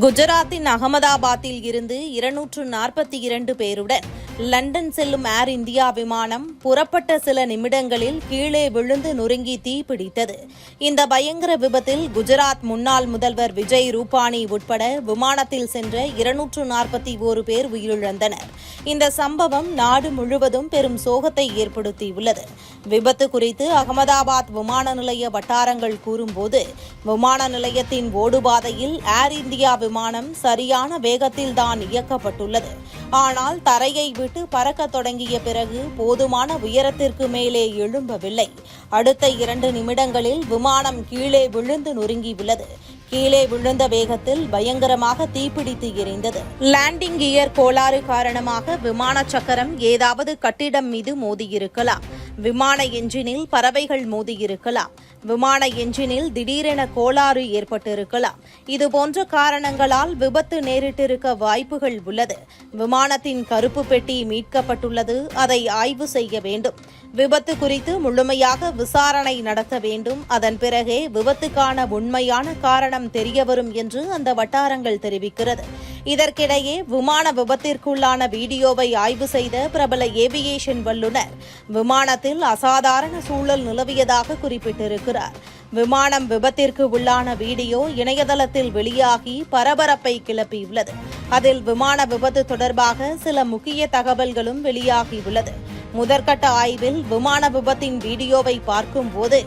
குஜராத்தின் அகமதாபாத்தில் இருந்து இருநூற்று நாற்பத்தி இரண்டு பேருடன் லண்டன் செல்லும் ஏர் இந்தியா விமானம் புறப்பட்ட சில நிமிடங்களில் கீழே விழுந்து நொறுங்கி தீப்பிடித்தது இந்த பயங்கர விபத்தில் குஜராத் முன்னாள் முதல்வர் விஜய் ரூபானி உட்பட விமானத்தில் சென்ற இருநூற்று நாற்பத்தி ஓரு பேர் உயிரிழந்தனர். இந்த சம்பவம் நாடு முழுவதும் பெரும் சோகத்தை ஏற்படுத்தியுள்ளது. விபத்து குறித்து அகமதாபாத் விமான நிலைய வட்டாரங்கள் கூறும்போது விமான நிலையத்தின் ஓடுபாதையில் ஏர் இந்தியா விமானம் சரியான வேகத்தில்தான் இயக்கப்பட்டுள்ளது. ஆனால் தரையை விட்டு பறக்க தொடங்கிய பிறகு போதுமான உயரத்திற்கு மேலே எழும்பவில்லை. அடுத்த இரண்டு நிமிடங்களில் விமானம் கீழே விழுந்து நொறுங்கியுள்ளது. கீழே விழுந்த வேகத்தில் பயங்கரமாக தீப்பிடித்து எரிந்தது. லேண்டிங் கியர் கோளாறு காரணமாக விமான சக்கரம் ஏதாவது கட்டிடம் மீது மோதியிருக்கலாம். விமான என்ஜினில் பறவைகள் மோதியிருக்கலாம். விமான என்ஜினில் திடீரென கோளாறு ஏற்பட்டிருக்கலாம். இதுபோன்ற காரணங்களால் விபத்து நேரிட்டிருக்க வாய்ப்புகள் உள்ளது. விமானத்தின் கருப்பு பெட்டி மீட்கப்பட்டுள்ளது. அதை ஆய்வு செய்ய வேண்டும். விபத்து குறித்து முழுமையாக விசாரணை நடத்த வேண்டும். அதன் பிறகே விபத்துக்கான உண்மையான காரணம் தெரியவரும் என்று அந்த வட்டாரங்கள் தெரிவிக்கிறது. இதற்கிடையே விமான விபத்திற்குள்ளான வீடியோவை ஆய்வு செய்த பிரபல ஏவியேஷன் வல்லுநர் விமானத்தில் அசாதாரண சூழல் நிலவியதாக குறிப்பிட்டிருக்கிறார். விமானம் விபத்திற்கு உள்ளான வீடியோ இணையதளத்தில் வெளியாகி பரபரப்பை கிளப்பியுள்ளது. அதில் விமான விபத்து தொடர்பாக சில முக்கிய தகவல்களும் வெளியாகியுள்ளது. முதற்கட்ட ஆய்வில் விமான விபத்தின் வீடியோவை பார்க்கும்போது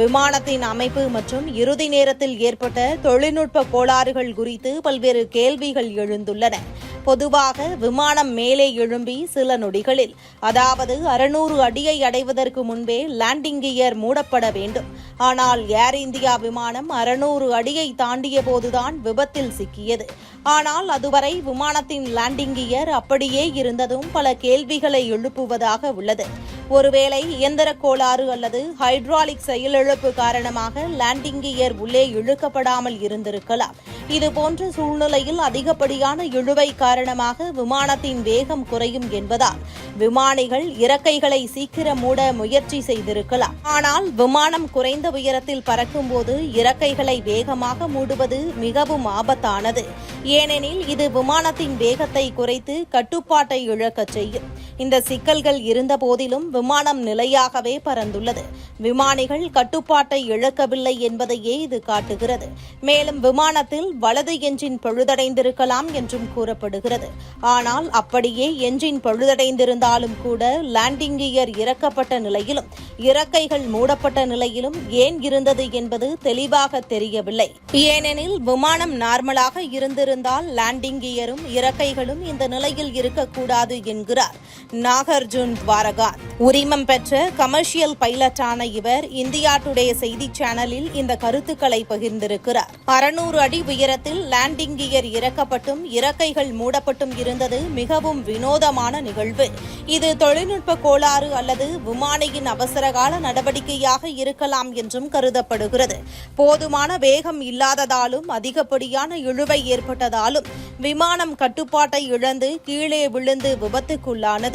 விமானத்தின் அமைப்பு மற்றும் இறுதி நேரத்தில் ஏற்பட்ட தொழில்நுட்ப கோளாறுகள் குறித்து பல்வேறு கேள்விகள் எழுந்துள்ளன. பொதுவாக விமானம் மேலே எழும்பி சில நொடிகளில் அதாவது அறுநூறு அடியை அடைவதற்கு முன்பே லேண்டிங் கியர் மூடப்பட வேண்டும். ஆனால் ஏர் இந்தியா விமானம் அறுநூறு அடியை தாண்டிய போதுதான் விபத்தில் சிக்கியது. ஆனால் அதுவரை விமானத்தின் லேண்டிங் கியர் அப்படியே இருந்ததும் பல கேள்விகளை எழுப்புவதாக உள்ளது. ஒருவேளை இயந்திர கோளாறு அல்லது ஹைட்ராலிக் செயலிழப்பு காரணமாக லேண்டிங் கியர் உள்ளே இழுக்கப்படாமல் இருந்திருக்கலாம். இதுபோன்ற சூழ்நிலையில் அதிகப்படியான இழுவை காரணமாக விமானத்தின் வேகம் குறையும் என்பதால் விமானிகள் இறக்கைகளை சீக்கிரம் மூட முயற்சி செய்திருக்கலாம். ஆனால் விமானம் குறைந்த உயரத்தில் பறக்கும்போது இறக்கைகளை வேகமாக மூடுவது மிகவும் ஆபத்தானது. ஏனெனில் இது விமானத்தின் வேகத்தை குறைத்து கட்டுப்பாட்டை இழக்கச் செய்யும். இந்த சிக்கல்கள் இருந்த போதிலும் விமானம் நிலையாகவே பறந்துள்ளது. விமானிகள் கட்டுப்பாட்டை இழக்கவில்லை என்பதையே இது காட்டுகிறது. மேலும் விமானத்தில் வலது என்ஜின் பழுதடைந்திருக்கலாம் என்றும் கூறப்படுகிறது. ஆனால் அப்படியே என்ஜின் பழுதடைந்திருந்தாலும் கூட லேண்டிங் கியர் இறக்கப்பட்ட நிலையிலும் இறக்கைகள் மூடப்பட்ட நிலையிலும் ஏன் இருந்தது என்பது தெளிவாக தெரியவில்லை. ஏனெனில் விமானம் நார்மலாக இருந்திருந்தால் லேண்டிங் கியரும் இறக்கைகளும் இந்த நிலையில் இருக்கக்கூடாது என்கிறார். நாகார்ஜுன் துவாரகா உரிமம் பெற்ற கமர்ஷியல் பைலட்டான இவர் இந்தியா டுடே செய்தி சேனலில் இந்த கருத்துக்களை பகிர்ந்திருக்கிறார். அறுநூறு அடி உயரத்தில் லேண்டிங் கியர் இறக்கப்பட்டும் இறக்கைகள் மூடப்பட்டும் இருந்தது மிகவும் வினோதமான நிகழ்வு. இது தொழில்நுட்ப கோளாறு அல்லது விமானியின் அவசரகால நடவடிக்கையாக இருக்கலாம் என்றும் கருதப்படுகிறது. போதுமான வேகம் இல்லாததாலும் அதிகப்படியான இழுவை ஏற்பட்டதாலும் விமானம் கட்டுப்பாட்டை இழந்து கீழே விழுந்து விபத்துக்குள்ளானது.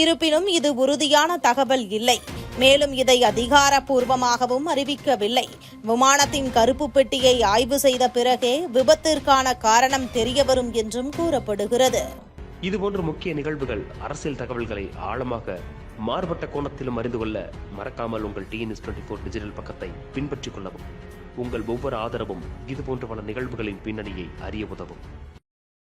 இருப்பினும் இது உறுதியான தகவல் இல்லை. மேலும் இதை அதிகாரப்பூர்வமாகவும் அறிவிக்கவில்லை. விமானத்தின் கருப்பு பெட்டியை ஆய்வு செய்த பிறகே விபத்திற்கான காரணம் தெரியவரும் என்றும் கூறப்படுகிறது. இதுபோன்ற முக்கிய நிகழ்வுகள் அரசியல் தகவல்களை ஆழமாக மாறுபட்ட கோணத்திலும் அறிந்து கொள்ள மறக்காமல் உங்கள் டிஎன்எஸ் டுவெண்ட்டி ஃபோர் டிஜிட்டல் பக்கத்தை பின்பற்றிக் கொள்ளவும் உங்கள் ஒவ்வொரு ஆதரவும் இதுபோன்ற பல நிகழ்வுகளின் பின்னணியை அறிய உதவும்.